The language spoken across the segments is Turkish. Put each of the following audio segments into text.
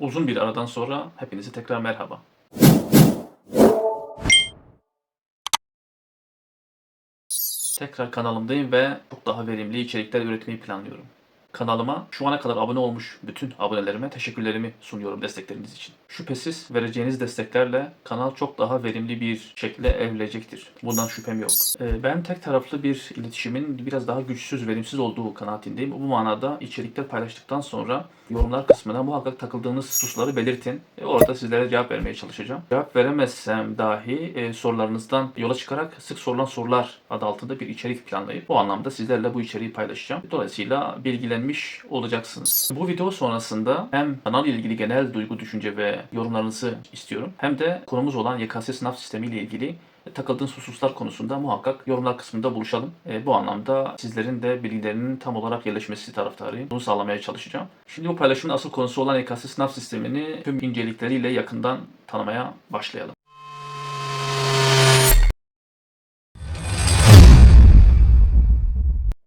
Uzun bir aradan sonra hepinize tekrar merhaba. Tekrar kanalımdayım ve çok daha verimli içerikler üretmeyi planlıyorum. Kanalıma şu ana kadar abone olmuş bütün abonelerime teşekkürlerimi sunuyorum destekleriniz için. Şüphesiz vereceğiniz desteklerle kanal çok daha verimli bir şekilde evrilecektir. Bundan şüphem yok. Ee, Ben tek taraflı bir iletişimin biraz daha güçsüz, verimsiz olduğu kanaatindeyim. Bu manada içerikler paylaştıktan sonra yorumlar kısmına muhakkak takıldığınız hususları belirtin. E, Orada sizlere cevap vermeye çalışacağım. Cevap veremezsem dahi e, sorularınızdan yola çıkarak sık sorulan sorular adı altında bir içerik planlayıp bu anlamda sizlerle bu içeriği paylaşacağım. Dolayısıyla bilgilenmiş olacaksınız. Bu video sonrasında hem kanal ile ilgili genel duygu, düşünce ve yorumlarınızı istiyorum. Hem de konumuz olan YKS sınav sistemi ile ilgili takıldığınız hususlar konusunda muhakkak yorumlar kısmında buluşalım. E, bu anlamda sizlerin de bilgilerinin tam olarak yerleşmesi taraftarıyım. Bunu sağlamaya çalışacağım. Şimdi bu paylaşımın asıl konusu olan YKS sınav sistemini tüm incelikleriyle yakından tanımaya başlayalım.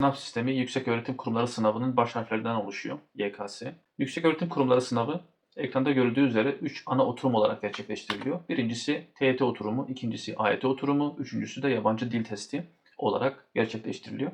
Sınav sistemi Yüksek Öğretim Kurumları sınavının baş harflerinden oluşuyor. YKS. Yüksek Öğretim Kurumları sınavı ekranda görüldüğü üzere 3 ana oturum olarak gerçekleştiriliyor. Birincisi TYT oturumu, ikincisi AYT oturumu, üçüncüsü de yabancı dil testi olarak gerçekleştiriliyor.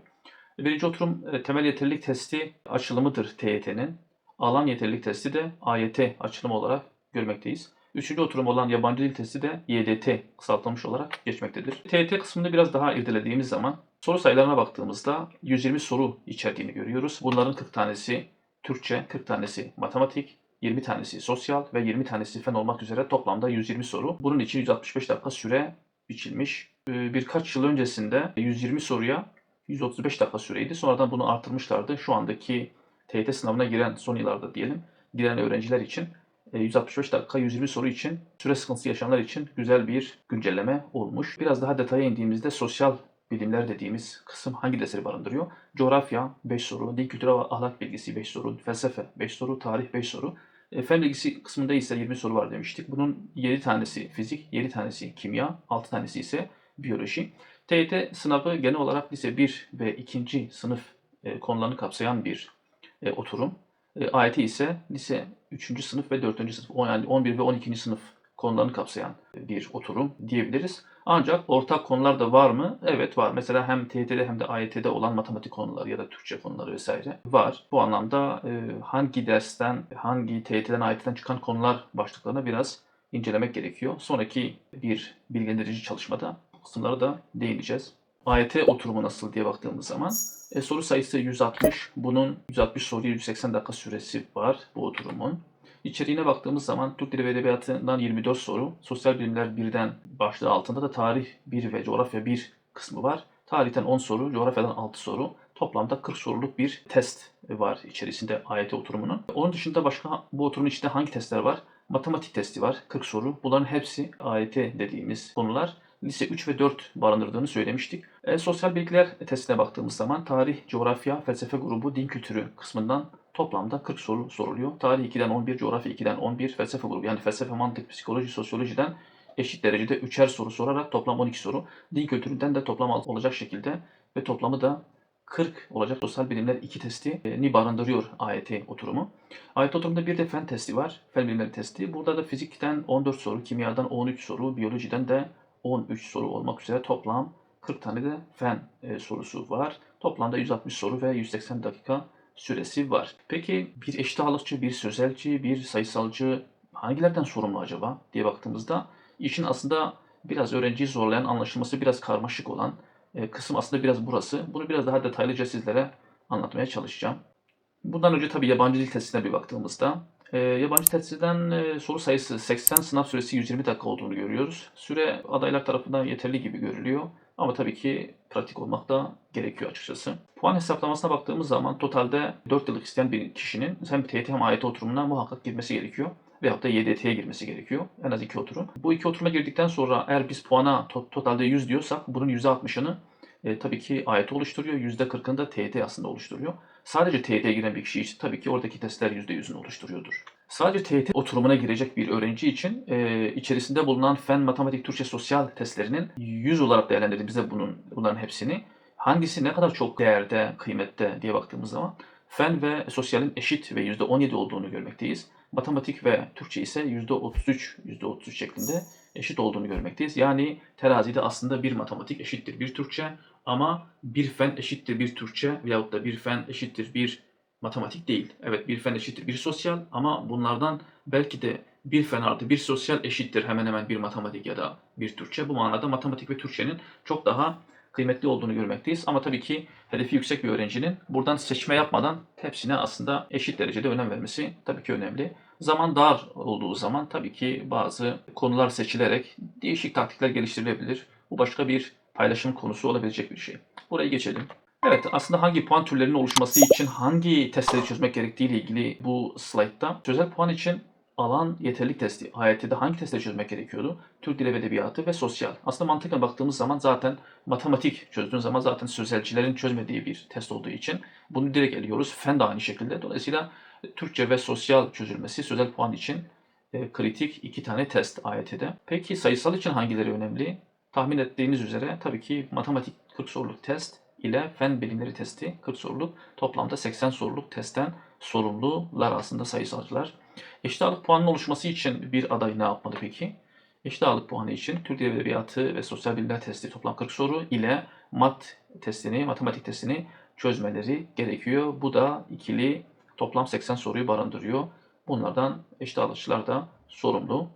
Birinci oturum e, temel yeterlilik testi açılımıdır TYT'nin. Alan yeterlilik testi de AYT açılımı olarak görmekteyiz. Üçüncü oturum olan yabancı dil testi de YDT kısaltılmış olarak geçmektedir. TYT kısmını biraz daha irdelediğimiz zaman soru sayılarına baktığımızda 120 soru içerdiğini görüyoruz. Bunların 40 tanesi Türkçe, 40 tanesi matematik, 20 tanesi sosyal ve 20 tanesi fen olmak üzere toplamda 120 soru. Bunun için 165 dakika süre biçilmiş. Ee, Birkaç yıl öncesinde 120 soruya 135 dakika süreydi. Sonradan bunu artırmışlardı. Şu andaki TYT sınavına giren son yıllarda diyelim giren öğrenciler için 165 dakika 120 soru için süre sıkıntısı yaşayanlar için güzel bir güncelleme olmuş. Biraz daha detaya indiğimizde sosyal bilimler dediğimiz kısım hangi dersleri barındırıyor? Coğrafya 5 soru, dil kültürü ve ahlak bilgisi 5 soru, felsefe 5 soru, tarih 5 soru. E, fen bilgisi kısmında ise 20 soru var demiştik. Bunun 7 tanesi fizik, 7 tanesi kimya, 6 tanesi ise biyoloji. TYT sınavı genel olarak lise 1 ve 2. sınıf e, konularını kapsayan bir e, oturum. AYT ise lise 3. sınıf ve 4. sınıf, yani 11 ve 12. sınıf konularını kapsayan bir oturum diyebiliriz. Ancak ortak konular da var mı? Evet var. Mesela hem TYT'de hem de AYT'de olan matematik konuları ya da Türkçe konuları vesaire var. Bu anlamda e, hangi dersten, hangi TYT'den, AYT'den çıkan konular başlıklarına biraz incelemek gerekiyor. Sonraki bir bilgilendirici çalışmada bu kısımlara da değineceğiz. AYT oturumu nasıl diye baktığımız zaman e, soru sayısı 160. Bunun 160 soruya 180 dakika süresi var bu oturumun. İçeriğine baktığımız zaman Türk Dili ve Edebiyatı'ndan 24 soru, Sosyal Bilimler 1'den başlığı altında da Tarih 1 ve Coğrafya 1 kısmı var. Tarihten 10 soru, coğrafyadan 6 soru. Toplamda 40 soruluk bir test var içerisinde AYT oturumunun. Onun dışında başka bu oturumun içinde hangi testler var? Matematik testi var, 40 soru. Bunların hepsi AYT dediğimiz konular. Lise 3 ve 4 barındırdığını söylemiştik. E, sosyal bilgiler testine baktığımız zaman tarih, coğrafya, felsefe grubu, din kültürü kısmından toplamda 40 soru soruluyor. Tarih 2'den 11, coğrafya 2'den 11, felsefe grubu yani felsefe, mantık, psikoloji, sosyolojiden eşit derecede 3'er soru sorarak toplam 12 soru. Din kültüründen de toplam 6 olacak şekilde ve toplamı da 40 olacak sosyal bilimler 2 testini barındırıyor AYT oturumu. AYT oturumunda bir de fen testi var. Fen bilimleri testi. Burada da fizikten 14 soru, kimyadan 13 soru, biyolojiden de 13 soru olmak üzere toplam 40 tane de fen e, sorusu var. Toplamda 160 soru ve 180 dakika süresi var. Peki bir eşit ağırlıkçı, bir sözelci, bir sayısalcı hangilerden sorumlu acaba diye baktığımızda işin aslında biraz öğrenciyi zorlayan, anlaşılması biraz karmaşık olan e, kısım aslında biraz burası. Bunu biraz daha detaylıca sizlere anlatmaya çalışacağım. Bundan önce tabii yabancı dil testine bir baktığımızda e, yabancı testten e, soru sayısı 80, sınav süresi 120 dakika olduğunu görüyoruz. Süre adaylar tarafından yeterli gibi görülüyor. Ama tabii ki pratik olmak da gerekiyor açıkçası. Puan hesaplamasına baktığımız zaman totalde 4 yıllık isteyen bir kişinin hem TYT hem AYT oturumuna muhakkak girmesi gerekiyor. Veyahut da YDT'ye girmesi gerekiyor. En az iki oturum. Bu iki oturuma girdikten sonra eğer biz puana to- totalde 100 diyorsak bunun %60'ını e, tabii ki AYT oluşturuyor. %40'ını da TYT aslında oluşturuyor. Sadece TYT'ye giren bir kişi için tabii ki oradaki testler %100'ünü oluşturuyordur. Sadece TYT oturumuna girecek bir öğrenci için e, içerisinde bulunan fen, matematik, Türkçe, sosyal testlerinin 100 olarak değerlendirdiğimizde bunun bunların hepsini hangisi ne kadar çok değerde, kıymette diye baktığımız zaman fen ve sosyalin eşit ve %17 olduğunu görmekteyiz. Matematik ve Türkçe ise %33, %33 şeklinde eşit olduğunu görmekteyiz. Yani terazide aslında bir matematik eşittir bir Türkçe ama bir fen eşittir bir Türkçe veyahut da bir fen eşittir bir matematik değil. Evet bir fen eşittir bir sosyal ama bunlardan belki de bir fen artı bir sosyal eşittir hemen hemen bir matematik ya da bir Türkçe. Bu manada matematik ve Türkçenin çok daha kıymetli olduğunu görmekteyiz. Ama tabii ki hedefi yüksek bir öğrencinin buradan seçme yapmadan hepsine aslında eşit derecede önem vermesi tabii ki önemli. Zaman dar olduğu zaman tabii ki bazı konular seçilerek değişik taktikler geliştirilebilir. Bu başka bir paylaşım konusu olabilecek bir şey. Buraya geçelim. Evet aslında hangi puan türlerinin oluşması için hangi testleri çözmek gerektiği ile ilgili bu slaytta sözel puan için alan yeterlilik testi, AYT'de hangi testleri çözmek gerekiyordu? Türk Dili ve Edebiyatı ve Sosyal. Aslında mantıken baktığımız zaman zaten matematik çözdüğün zaman zaten sözelcilerin çözmediği bir test olduğu için bunu direkt eliyoruz. Fen de aynı şekilde. Dolayısıyla Türkçe ve sosyal çözülmesi sözel puan için e, kritik iki tane test AYT'de. Peki sayısal için hangileri önemli? Tahmin ettiğiniz üzere tabii ki matematik 40 soruluk test ile fen bilimleri testi 40 soruluk toplamda 80 soruluk testten sorumlular aslında sayısalcılar. Eşit ağırlık puanının oluşması için bir aday ne yapmalı peki? Eşit ağırlık puanı için Türk Dili ve Edebiyatı ve Sosyal Bilimler testi toplam 40 soru ile mat testini, matematik testini çözmeleri gerekiyor. Bu da ikili toplam 80 soruyu barındırıyor. Bunlardan eşit ağırlıkçılar da sorumlu.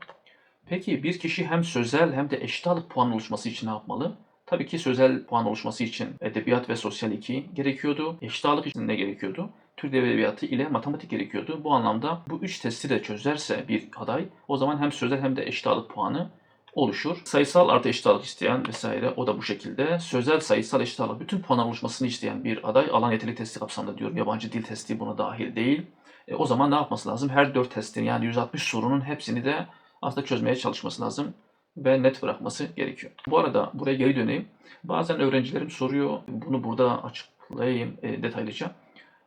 Peki bir kişi hem sözel hem de eşit puanı oluşması için ne yapmalı? Tabii ki sözel puan oluşması için edebiyat ve sosyal 2 gerekiyordu. Eşit için ne gerekiyordu? Türk Edebiyatı ile matematik gerekiyordu. Bu anlamda bu üç testi de çözerse bir aday o zaman hem sözel hem de eşit puanı oluşur. Sayısal artı eşit isteyen vesaire o da bu şekilde. Sözel, sayısal, eşit bütün puan oluşmasını isteyen bir aday alan yeterlilik testi kapsamında diyorum. Yabancı dil testi buna dahil değil. E, o zaman ne yapması lazım? Her 4 testin yani 160 sorunun hepsini de aslında çözmeye çalışması lazım ve net bırakması gerekiyor. Bu arada buraya geri döneyim. Bazen öğrencilerim soruyor, bunu burada açıklayayım e, detaylıca.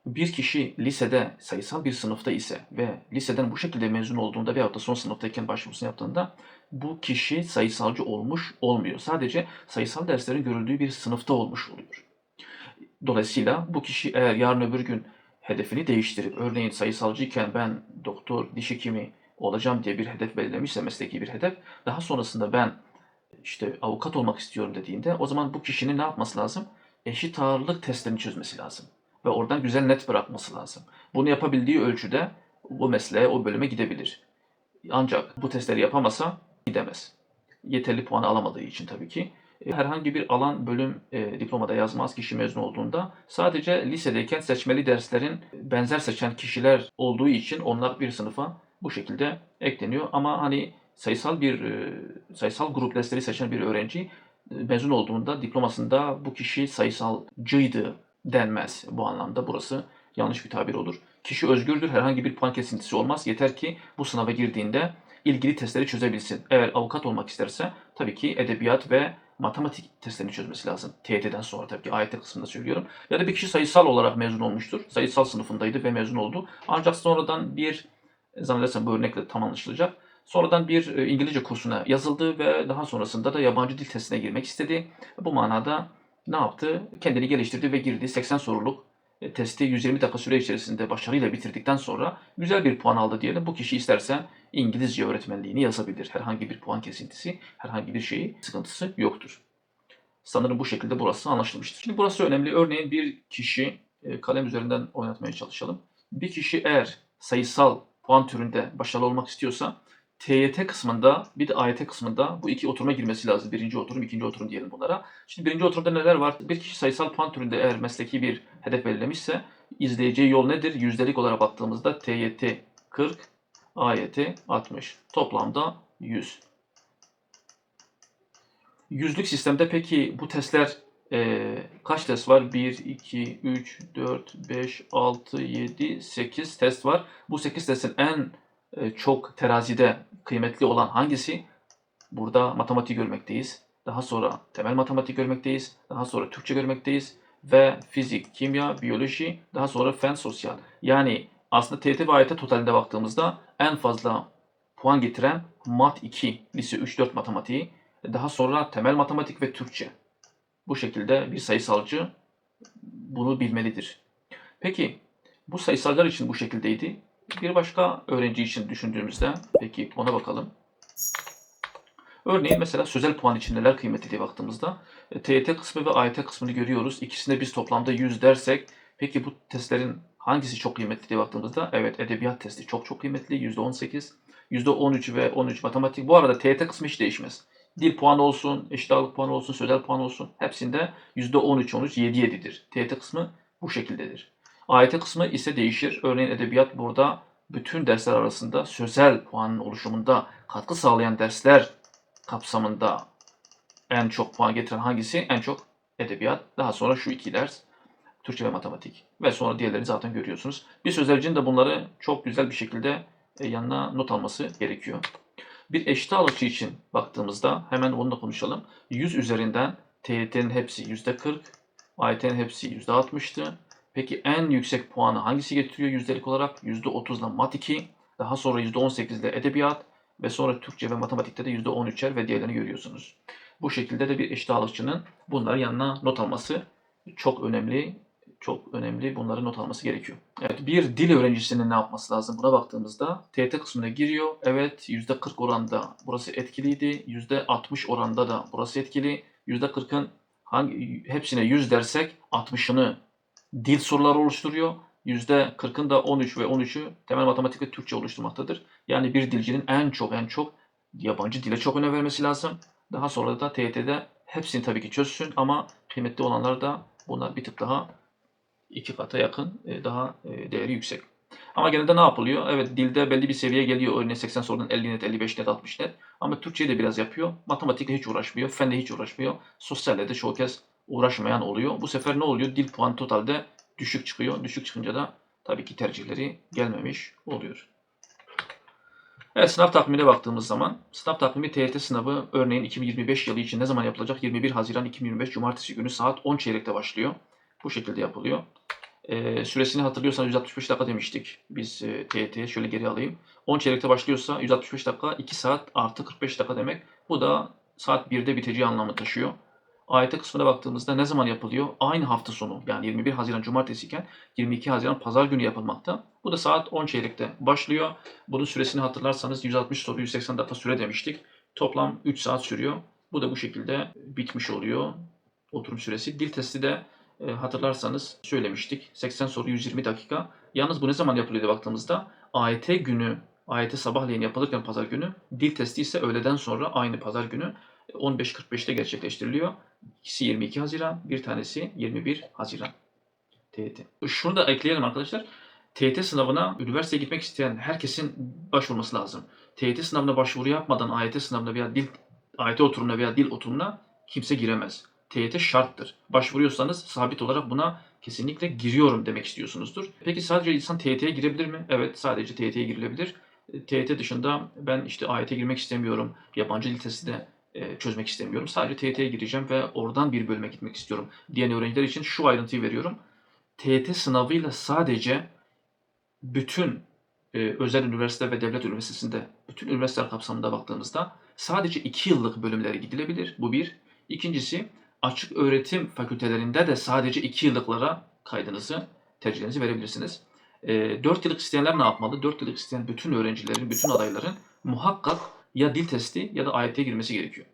Bir kişi lisede sayısal bir sınıfta ise ve liseden bu şekilde mezun olduğunda veyahut da son sınıftayken başvurusunu yaptığında bu kişi sayısalcı olmuş olmuyor. Sadece sayısal derslerin görüldüğü bir sınıfta olmuş oluyor. Dolayısıyla bu kişi eğer yarın öbür gün hedefini değiştirip örneğin sayısalcıyken ben doktor, diş hekimi olacağım diye bir hedef belirlemişse mesleki bir hedef daha sonrasında ben işte avukat olmak istiyorum dediğinde o zaman bu kişinin ne yapması lazım? Eşit ağırlık testlerini çözmesi lazım. Ve oradan güzel net bırakması lazım. Bunu yapabildiği ölçüde o mesleğe, o bölüme gidebilir. Ancak bu testleri yapamasa gidemez. Yeterli puanı alamadığı için tabii ki. E, Herhangi bir alan, bölüm e, diplomada yazmaz kişi mezun olduğunda. Sadece lisedeyken seçmeli derslerin benzer seçen kişiler olduğu için onlar bir sınıfa bu şekilde ekleniyor. Ama hani sayısal bir e, sayısal grup dersleri seçen bir öğrenci e, mezun olduğunda diplomasında bu kişi sayısalcıydı denmez bu anlamda. Burası yanlış bir tabir olur. Kişi özgürdür. Herhangi bir puan kesintisi olmaz. Yeter ki bu sınava girdiğinde ilgili testleri çözebilsin. Eğer avukat olmak isterse tabii ki edebiyat ve matematik testlerini çözmesi lazım. TYT'den sonra tabii ki AYT kısmında söylüyorum. Ya da bir kişi sayısal olarak mezun olmuştur. Sayısal sınıfındaydı ve mezun oldu. Ancak sonradan bir zannedersem bu örnekle tam anlaşılacak. Sonradan bir e, İngilizce kursuna yazıldı ve daha sonrasında da yabancı dil testine girmek istedi. Bu manada ne yaptı? Kendini geliştirdi ve girdi. 80 soruluk e, testi 120 dakika süre içerisinde başarıyla bitirdikten sonra güzel bir puan aldı diyelim. Bu kişi isterse İngilizce öğretmenliğini yazabilir. Herhangi bir puan kesintisi, herhangi bir şeyi sıkıntısı yoktur. Sanırım bu şekilde burası anlaşılmıştır. Şimdi burası önemli. Örneğin bir kişi e, kalem üzerinden oynatmaya çalışalım. Bir kişi eğer sayısal puan türünde başarılı olmak istiyorsa TYT kısmında bir de AYT kısmında bu iki oturuma girmesi lazım. Birinci oturum, ikinci oturum diyelim bunlara. Şimdi birinci oturumda neler var? Bir kişi sayısal puan türünde eğer mesleki bir hedef belirlemişse izleyeceği yol nedir? Yüzdelik olarak baktığımızda TYT 40, AYT 60. Toplamda 100. Yüzlük sistemde peki bu testler e, kaç test var? 1, 2, 3, 4, 5, 6, 7, 8 test var. Bu 8 testin en e, çok terazide kıymetli olan hangisi? Burada matematik görmekteyiz. Daha sonra temel matematik görmekteyiz. Daha sonra Türkçe görmekteyiz. Ve fizik, kimya, biyoloji, daha sonra fen, sosyal. Yani aslında TYT ve AYT totalinde baktığımızda en fazla puan getiren Mat 2, lise 3-4 matematiği. Daha sonra temel matematik ve Türkçe. Bu şekilde bir sayısalcı bunu bilmelidir. Peki bu sayısallar için bu şekildeydi. Bir başka öğrenci için düşündüğümüzde peki ona bakalım. Örneğin mesela sözel puan için neler kıymetli diye baktığımızda e, TYT kısmı ve AYT kısmını görüyoruz. İkisinde biz toplamda 100 dersek peki bu testlerin hangisi çok kıymetli diye baktığımızda evet edebiyat testi çok çok kıymetli %18. %13 ve 13 matematik. Bu arada TYT kısmı hiç değişmez. Dil puanı olsun, eşit ağırlık puanı olsun, sözel puanı olsun hepsinde %13 13 7 7'dir. TYT kısmı bu şekildedir. AYT kısmı ise değişir. Örneğin edebiyat burada bütün dersler arasında sözel puanın oluşumunda katkı sağlayan dersler kapsamında en çok puan getiren hangisi? En çok edebiyat. Daha sonra şu iki ders. Türkçe ve matematik. Ve sonra diğerlerini zaten görüyorsunuz. Bir sözelcinin de bunları çok güzel bir şekilde e, yanına not alması gerekiyor. Bir eşit ağırlıkçı için baktığımızda hemen onu da konuşalım. 100 üzerinden TYT'nin hepsi %40, AYT'nin hepsi %60'tı. Peki en yüksek puanı hangisi getiriyor yüzdelik olarak? %30 ile mat 2, daha sonra %18 ile edebiyat ve sonra Türkçe ve matematikte de %13'er ve diğerlerini görüyorsunuz. Bu şekilde de bir eşit ağırlıkçının bunları yanına not alması çok önemli. Çok önemli. Bunları not alması gerekiyor. Evet, bir dil öğrencisinin ne yapması lazım? Buna baktığımızda TYT kısmına giriyor. Evet, %40 oranda burası etkiliydi. %60 oranda da burası etkili. %40'ın hangi hepsine 100 dersek 60'ını dil soruları oluşturuyor. %40'ın da 13 ve 13'ü temel matematik ve Türkçe oluşturmaktadır. Yani bir dilcinin en çok en çok yabancı dile çok önem vermesi lazım. Daha sonra da TYT'de hepsini tabii ki çözsün ama kıymetli olanlar da bunlar bir tık daha iki kata yakın e, daha e, değeri yüksek. Ama genelde ne yapılıyor? Evet dilde belli bir seviyeye geliyor. Örneğin 80 sorudan 50 net, 55 net, 60 net. Ama Türkçeyi de biraz yapıyor. Matematikle hiç uğraşmıyor. Fenle hiç uğraşmıyor. Sosyalle de çoğu kez uğraşmayan oluyor. Bu sefer ne oluyor? Dil puanı totalde düşük çıkıyor. Düşük çıkınca da tabii ki tercihleri gelmemiş oluyor. Evet sınav takvimine baktığımız zaman sınav takvimi TYT sınavı örneğin 2025 yılı için ne zaman yapılacak? 21 Haziran 2025 Cumartesi günü saat 10 çeyrekte başlıyor. Bu şekilde yapılıyor. Ee, süresini hatırlıyorsanız 165 dakika demiştik. Biz e, TYT'ye şöyle geri alayım. 10 çeyrekte başlıyorsa 165 dakika 2 saat artı 45 dakika demek. Bu da saat 1'de biteceği anlamı taşıyor. AYT kısmına baktığımızda ne zaman yapılıyor? Aynı hafta sonu yani 21 Haziran Cumartesi iken 22 Haziran Pazar günü yapılmakta. Bu da saat 10 çeyrekte başlıyor. Bunun süresini hatırlarsanız 160 soru 180 dakika süre demiştik. Toplam 3 saat sürüyor. Bu da bu şekilde bitmiş oluyor oturum süresi. Dil testi de e, hatırlarsanız söylemiştik. 80 soru 120 dakika. Yalnız bu ne zaman yapılıyor baktığımızda AYT günü, AYT sabahleyin yapılırken pazar günü, dil testi ise öğleden sonra aynı pazar günü 15.45'te gerçekleştiriliyor. İkisi 22 Haziran, bir tanesi 21 Haziran. TYT. Şunu da ekleyelim arkadaşlar. TYT sınavına üniversiteye gitmek isteyen herkesin başvurması lazım. TYT sınavına başvuru yapmadan AYT sınavına veya dil AYT oturumuna veya dil oturumuna kimse giremez. TYT şarttır. Başvuruyorsanız sabit olarak buna kesinlikle giriyorum demek istiyorsunuzdur. Peki sadece insan TYT'ye girebilir mi? Evet sadece TYT'ye girilebilir. TYT dışında ben işte AYT'ye girmek istemiyorum. Yabancı dil testi de e, çözmek istemiyorum. Sadece TYT'ye gireceğim ve oradan bir bölüme gitmek istiyorum diyen öğrenciler için şu ayrıntıyı veriyorum. TYT sınavıyla sadece bütün e, özel üniversite ve devlet üniversitesinde bütün üniversiteler kapsamında baktığımızda sadece 2 yıllık bölümlere gidilebilir. Bu bir. İkincisi açık öğretim fakültelerinde de sadece 2 yıllıklara kaydınızı, tercihlerinizi verebilirsiniz. E, 4 yıllık isteyenler ne yapmalı? 4 yıllık isteyen bütün öğrencilerin, bütün adayların muhakkak ya dil testi ya da AYT'ye girmesi gerekiyor.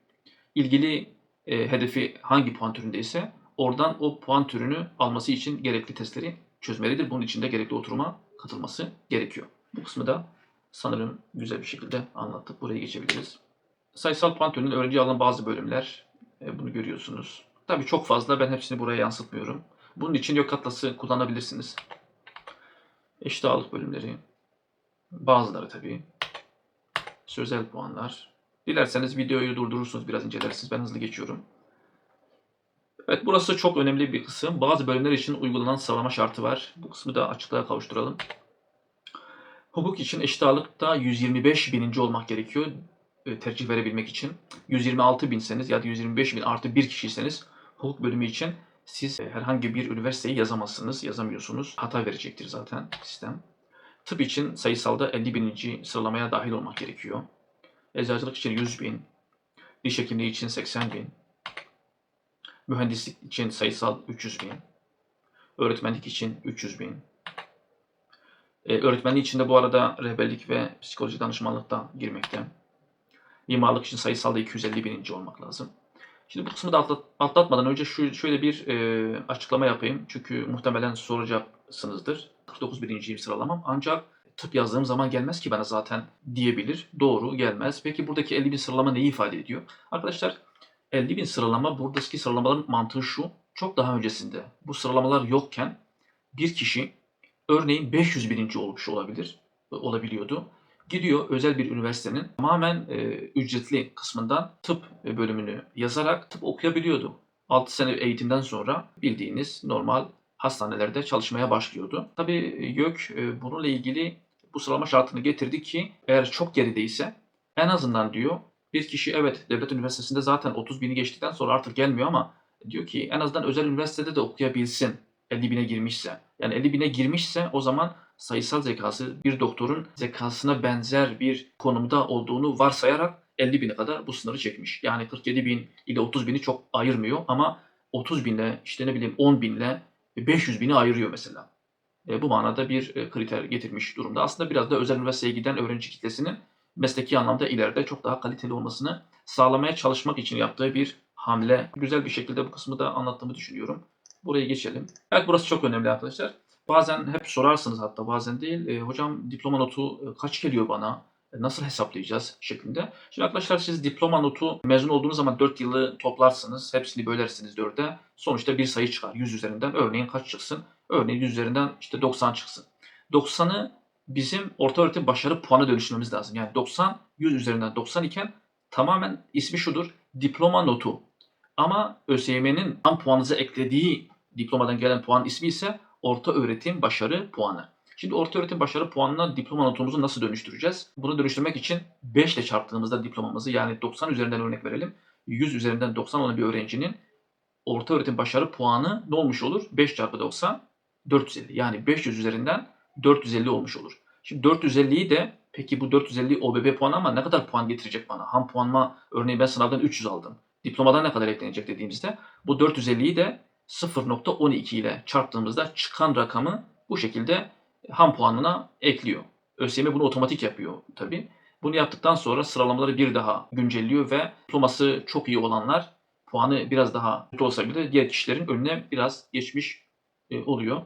İlgili e, hedefi hangi puan türündeyse oradan o puan türünü alması için gerekli testleri çözmelidir. Bunun için de gerekli oturuma katılması gerekiyor. Bu kısmı da sanırım güzel bir şekilde anlattık. Buraya geçebiliriz. Sayısal puan türünün öğrenci alan bazı bölümler. E, bunu görüyorsunuz. Tabii çok fazla. Ben hepsini buraya yansıtmıyorum. Bunun için yok katlası kullanabilirsiniz. Eşit ağırlık bölümleri. Bazıları tabii. Sözel puanlar. Dilerseniz videoyu durdurursunuz biraz incelersiniz. Ben hızlı geçiyorum. Evet burası çok önemli bir kısım. Bazı bölümler için uygulanan sıralama şartı var. Bu kısmı da açıklığa kavuşturalım. Hukuk için eşit ağırlıkta 125 bininci olmak gerekiyor tercih verebilmek için. 126 binseniz ya da 125 bin artı bir kişiyseniz hukuk bölümü için siz e, herhangi bir üniversiteyi yazamazsınız, yazamıyorsunuz. Hata verecektir zaten sistem. Tıp için sayısalda 50 bininci sıralamaya dahil olmak gerekiyor. Eczacılık için 100 bin, diş hekimliği için 80 bin, mühendislik için sayısal 300 bin, öğretmenlik için 300 bin, E, öğretmenliği içinde bu arada rehberlik ve psikoloji danışmanlık da girmekte. Mimarlık için sayısalda 250 bininci olmak lazım. Şimdi bu kısmı da atlat- atlatmadan önce şu şöyle bir e, açıklama yapayım. Çünkü muhtemelen soracaksınızdır. 49 birinciyim sıralamam. Ancak tıp yazdığım zaman gelmez ki bana zaten diyebilir. Doğru gelmez. Peki buradaki 50 bin sıralama neyi ifade ediyor? Arkadaşlar 50 bin sıralama buradaki sıralamaların mantığı şu. Çok daha öncesinde bu sıralamalar yokken bir kişi örneğin 500 bininci olmuş olabilir, olabiliyordu. Gidiyor özel bir üniversitenin tamamen e, ücretli kısmından tıp bölümünü yazarak tıp okuyabiliyordu. 6 sene eğitimden sonra bildiğiniz normal hastanelerde çalışmaya başlıyordu. Tabii YÖK e, bununla ilgili bu sıralama şartını getirdi ki eğer çok gerideyse en azından diyor bir kişi evet devlet üniversitesinde zaten 30 bini geçtikten sonra artık gelmiyor ama diyor ki en azından özel üniversitede de okuyabilsin 50 bine girmişse. Yani 50 bine girmişse o zaman sayısal zekası bir doktorun zekasına benzer bir konumda olduğunu varsayarak 50 bine kadar bu sınırı çekmiş. Yani 47 bin ile 30 bini çok ayırmıyor ama 30 binle işte ne bileyim 10 binle 500 bini ayırıyor mesela. E, bu manada bir e, kriter getirmiş durumda. Aslında biraz da özel üniversiteye giden öğrenci kitlesinin mesleki anlamda ileride çok daha kaliteli olmasını sağlamaya çalışmak için yaptığı bir hamle. Güzel bir şekilde bu kısmı da anlattığımı düşünüyorum. Buraya geçelim. Evet burası çok önemli arkadaşlar. Bazen hep sorarsınız hatta bazen değil. E, hocam diploma notu e, kaç geliyor bana? E, nasıl hesaplayacağız şeklinde. Şimdi arkadaşlar siz diploma notu mezun olduğunuz zaman 4 yılı toplarsınız. Hepsini bölersiniz 4'e. Sonuçta bir sayı çıkar 100 üzerinden. Örneğin kaç çıksın? Örneğin 100 üzerinden işte 90 çıksın. 90'ı bizim orta öğretim başarı puanı dönüştürmemiz lazım. Yani 90 100 üzerinden 90 iken tamamen ismi şudur. Diploma notu. Ama ÖSYM'nin tam puanınıza eklediği diplomadan gelen puan ismi ise orta öğretim başarı puanı. Şimdi orta öğretim başarı puanına diploma notumuzu nasıl dönüştüreceğiz? Bunu dönüştürmek için 5 ile çarptığımızda diplomamızı yani 90 üzerinden örnek verelim. 100 üzerinden 90 olan bir öğrencinin orta öğretim başarı puanı ne olmuş olur? 5 çarpı 90 450. Yani 500 üzerinden 450 olmuş olur. Şimdi 450'yi de peki bu 450 OBB puanı ama ne kadar puan getirecek bana? Ham puanıma örneğin ben sınavdan 300 aldım. Diplomadan ne kadar eklenecek dediğimizde bu 450'yi de 0.12 ile çarptığımızda çıkan rakamı bu şekilde ham puanına ekliyor. ÖSYM bunu otomatik yapıyor tabi. Bunu yaptıktan sonra sıralamaları bir daha güncelliyor ve diploması çok iyi olanlar puanı biraz daha kötü olsa bile diğer kişilerin önüne biraz geçmiş e, oluyor.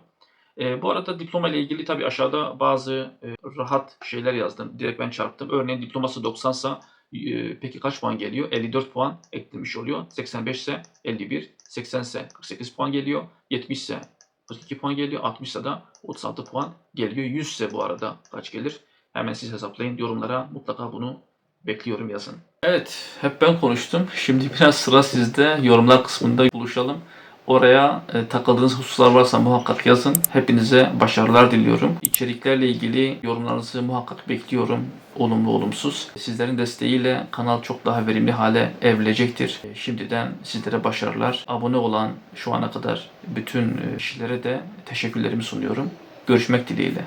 E, bu arada diploma ile ilgili tabi aşağıda bazı e, rahat şeyler yazdım. Direkt ben çarptım. Örneğin diploması 90 sa e, peki kaç puan geliyor? 54 puan eklemiş oluyor. 85 ise 51, 80 ise 48 puan geliyor. 70 ise 42 puan geliyor. 60 ise da 36 puan geliyor. 100 ise bu arada kaç gelir? Hemen siz hesaplayın. Yorumlara mutlaka bunu bekliyorum yazın. Evet, hep ben konuştum. Şimdi biraz sıra sizde. Yorumlar kısmında buluşalım. Oraya e, takıldığınız hususlar varsa muhakkak yazın. Hepinize başarılar diliyorum. İçeriklerle ilgili yorumlarınızı muhakkak bekliyorum. Olumlu olumsuz. Sizlerin desteğiyle kanal çok daha verimli hale evrilecektir. Şimdiden sizlere başarılar. Abone olan şu ana kadar bütün e, kişilere de teşekkürlerimi sunuyorum. Görüşmek dileğiyle.